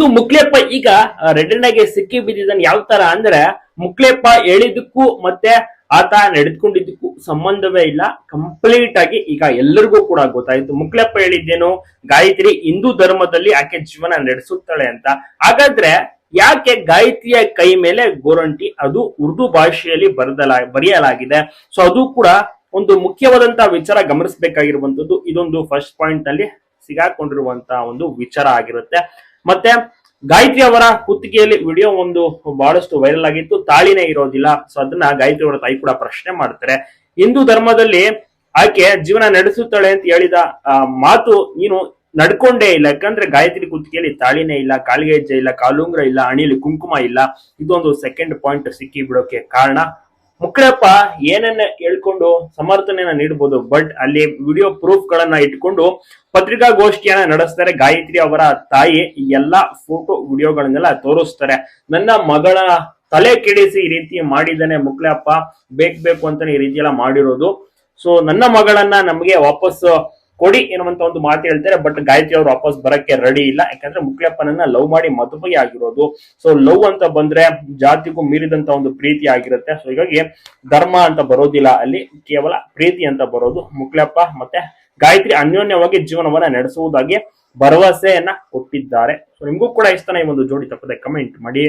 ಹೌದು, ಮುಕ್ಲೆಪ್ಪ ಈಗ ರೆಡ್ಡಿನಾಗೆ ಸಿಕ್ಕಿ ಬಿದ್ದಿದ್ದಾನೆ ಯಾವ ತರ ಅಂದ್ರೆ, ಮುಕ್ಲೆಪ್ಪ ಹೇಳಿದಕ್ಕೂ ಮತ್ತೆ ಆತ ನಡೆದುಕೊಂಡಿದ್ದಕ್ಕೂ ಸಂಬಂಧವೇ ಇಲ್ಲ. ಕಂಪ್ಲೀಟ್ ಆಗಿ ಈಗ ಎಲ್ಲರಿಗೂ ಕೂಡ ಗೊತ್ತಾಯ್ತು. ಮುಕ್ಲೆಪ್ಪ ಹೇಳಿದ್ದೇನು, ಗಾಯತ್ರಿ ಹಿಂದೂ ಧರ್ಮದಲ್ಲಿ ಆಕೆ ಜೀವನ ನಡೆಸುತ್ತಾಳೆ ಅಂತ. ಹಾಗಾದ್ರೆ ಯಾಕೆ ಗಾಯತ್ರಿಯ ಕೈ ಮೇಲೆ ಗೋರಂಟಿ? ಅದು ಉರ್ದು ಭಾಷೆಯಲ್ಲಿ ಬರೆದಲ, ಬರೆಯಲಾಗಿದೆ. ಸೊ ಅದು ಕೂಡ ಒಂದು ಮುಖ್ಯವಾದಂತಹ ವಿಚಾರ ಗಮನಿಸಬೇಕಾಗಿರುವಂತದ್ದು ಇದೊಂದು ಫಸ್ಟ್ ಪಾಯಿಂಟ್ ಅಲ್ಲಿ ಸಿಗಾಕೊಂಡಿರುವಂತಹ ಒಂದು ವಿಚಾರ ಆಗಿರುತ್ತೆ. ಮತ್ತೆ ಗಾಯತ್ರಿ ಅವರ ಕುತ್ತಿಗೆಯಲ್ಲಿ ವಿಡಿಯೋ ಒಂದು ಬಹಳಷ್ಟು ವೈರಲ್ ಆಗಿತ್ತು. ತಾಳಿನೇ ಇರೋದಿಲ್ಲ. ಸೊ ಅದನ್ನ ಗಾಯತ್ರಿ ಅವರ ತಾಯಿ ಕೂಡ ಪ್ರಶ್ನೆ ಮಾಡ್ತಾರೆ. ಹಿಂದೂ ಧರ್ಮದಲ್ಲಿ ಆಕೆ ಜೀವನ ನಡೆಸುತ್ತಾಳೆ ಅಂತ ಹೇಳಿದ ಮಾತು ನೀನು ನಡ್ಕೊಂಡೇ ಇಲ್ಲ. ಯಾಕಂದ್ರೆ ಗಾಯತ್ರಿ ಕುತ್ತಿಗೆಯಲ್ಲಿ ತಾಳಿನೇ ಇಲ್ಲ, ಕಾಲಿಗೆ ಹೆಜ್ಜೆ ಇಲ್ಲ, ಕಾಲುಂಗ್ರ ಇಲ್ಲ ಅಣಿಲಿ ಕುಂಕುಮ ಇಲ್ಲ. ಇದೊಂದು ಸೆಕೆಂಡ್ ಪಾಯಿಂಟ್ ಸಿಕ್ಕಿ ಬಿಡೋಕೆ ಕಾರಣ. ಮುಕ್ಳಪ್ಪ ಏನನ್ನ ಹೇಳ್ಕೊಂಡು ಸಮರ್ಥನೆಯನ್ನ ನೀಡಬಹುದು ಬಟ್ ಅಲ್ಲಿ ವಿಡಿಯೋ ಪ್ರೂಫ್ ಗಳನ್ನ ಇಟ್ಕೊಂಡು ಪತ್ರಿಕಾಗೋಷ್ಠಿಯನ್ನ ನಡೆಸ್ತಾರೆ. ಗಾಯತ್ರಿ ಅವರ ತಾಯಿ ಎಲ್ಲಾ ಫೋಟೋ ವಿಡಿಯೋಗಳನ್ನೆಲ್ಲ ತೋರಿಸ್ತಾರೆ. ನನ್ನ ಮಗಳ ತಲೆ ಕೆಡಿಸಿ ಈ ರೀತಿ ಮಾಡಿದ್ದಾನೆ ಮುಕ್ಳಪ್ಪ, ಬೇಕು ಬೇಕು ಅಂತಾನೆ ಈ ರೀತಿ ಎಲ್ಲ ಮಾಡಿರೋದು. ಸೊ ನನ್ನ ಮಗಳನ್ನ ನಮಗೆ ವಾಪಸ್ ಕೊಡಿ ಎನ್ನುವಂತ ಒಂದು ಮಾತು ಹೇಳ್ತಾರೆ. ಬಟ್ ಗಾಯತ್ರಿ ಅವರು ವಾಪಸ್ ಬರಕ್ಕೆ ರೆಡಿ ಇಲ್ಲ. ಯಾಕಂದ್ರೆ ಮುಖ್ಯಪ್ಪನನ್ನ ಲವ್ ಮಾಡಿ ಮದುವೆ ಆಗಿರೋದು. ಸೊ ಲವ್ ಅಂತ ಬಂದ್ರೆ ಜಾತಿಗೂ ಮೀರಿದಂತ ಒಂದು ಪ್ರೀತಿ ಆಗಿರುತ್ತೆ. ಸೊ ಹೀಗಾಗಿ ಧರ್ಮ ಅಂತ ಬರೋದಿಲ್ಲ. ಅಲ್ಲಿ ಕೇವಲ ಪ್ರೀತಿ ಅಂತ ಬರೋದು ಮುಖ್ಯಪ್ಪ ಮತ್ತೆ ಗಾಯತ್ರಿ ಅನ್ಯೋನ್ಯವಾಗಿ ಜೀವನವನ್ನ ನಡೆಸುವುದಾಗಿ ಭರವಸೆಯನ್ನ ಕೊಟ್ಟಿದ್ದಾರೆ. ಸೊ ನಿಮಗೂ ಕೂಡ ಇಷ್ಟನ ಈ ಒಂದು ಜೋಡಿ ತಪ್ಪದೆ ಕಮೆಂಟ್ ಮಾಡಿ.